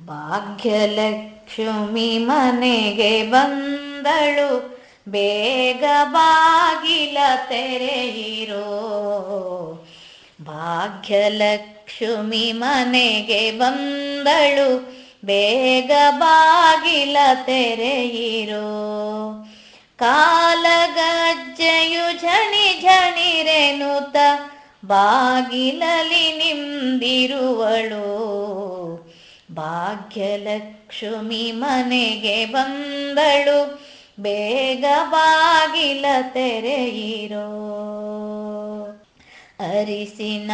ಭಾಗ್ಯಲಕ್ಷ್ಮಿ ಮನೆಗೆ ಬಂದಳು, ಬೇಗ ಬಾಗಿಲ ತೆರೆಯಿರೋ. ಭಾಗ್ಯಲಕ್ಷ್ಮಿ ಮನೆಗೆ ಬಂದಳು, ಬೇಗ ಬಾಗಿಲ ತೆರೆಯಿರೋ. ಕಾಲಗಜ್ಜೆಯು ಝಣಿ ಝಣಿರೆನುತ ಬಾಗಿಲಲಿ ನಿಂದಿರುವಳು. ಭಾಗ್ಯಲಕ್ಷ್ಮಿ ಮನೆಗೆ ಬಂದಳು ಬೇಗ ಬಾಗಿಲ ತೆರೆಯಿರೋ. ಅರಿಸಿನ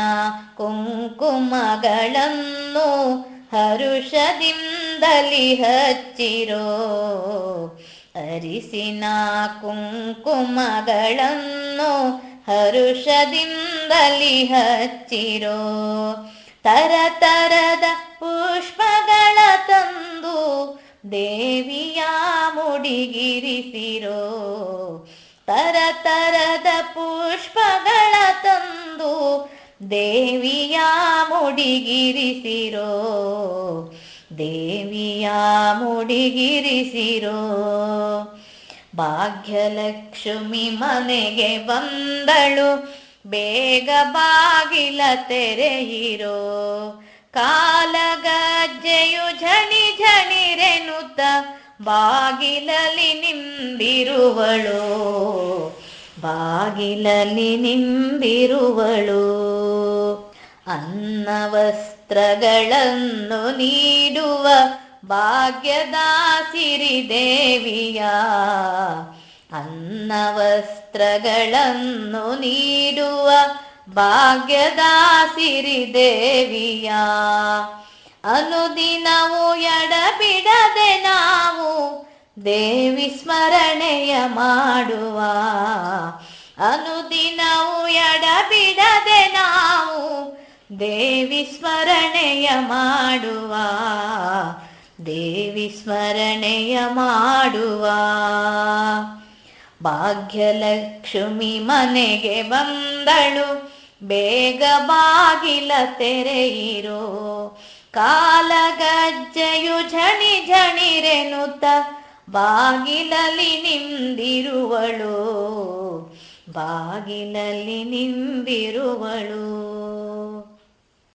ಕುಂಕುಮಗಳನ್ನು ಹರುಷದಿಂದಲಿ ಹಚ್ಚಿರೋ. ಅರಿಸಿನ ಕುಂಕುಮಗಳನ್ನು ಹರುಷದಿಂದಲಿ ಹಚ್ಚಿರೋ. ತರ ತರದ ಪುಷ್ಪಗಳ ತಂದು ದೇವಿಯ ಮುಡಿಗಿರಿಸಿರೋ. ತರ ತರದ ಪುಷ್ಪಗಳ ತಂದು ದೇವಿಯ ಮುಡಿಗಿರಿಸಿರೋ. ದೇವಿಯ ಮುಡಿಗಿರಿಸಿರೋ. ಭಾಗ್ಯಲಕ್ಷ್ಮಿ ಮನೆಗೆ ಬಂದಳು. ಬೇಗ ಬಾಗಿಲ ತೆರೆಯಿರೋ ಕಾಲಗಜ್ಜೆಯು ಝಣಿ ಝಣಿರೆನುತ್ತ ಬಾಗಿಲಲಿ ನಿಂಬಿರುವಳು. ಬಾಗಿಲಲಿ ನಿಂಬಿರುವಳು. ಅನ್ನ ವಸ್ತ್ರಗಳನ್ನು ನೀಡುವ ಭಾಗ್ಯದಾಸಿರಿ ಸಿರಿದೇವಿಯ ಅನ್ನ ವಸ್ತ್ರಗಳನ್ನು ನೀಡುವ ಭಾಗ್ಯದ ಸಿರಿದೇವಿಯ ಅನುದಿನವೂ ಎಡಬಿಡದೆ ನಾವು ದೇವಿ ಸ್ಮರಣೆಯ ಮಾಡುವ. ಅನುದಿನವೂ ಎಡಬಿಡದೆ ನಾವು ದೇವಿ ಸ್ಮರಣೆಯ ಮಾಡುವ. ದೇವಿ ಸ್ಮರಣೆಯ ಮಾಡುವ. ಭಾಗ್ಯಲಕ್ಷ್ಮಿ ಮನೆಗೆ ಬಂದಳು. ಬೇಗ ಬಾಗಿಲ ತೆರೆಯಿರೋ. ಕಾಲಗಜ್ಜೆಯು ಝಣಿ ಝಣಿರೆನುತ್ತ ಬಾಗಿಲಲಿ ನಿಂದಿರುವಳು. ಬಾಗಿಲಲ್ಲಿ ನಿಂದಿರುವಳು.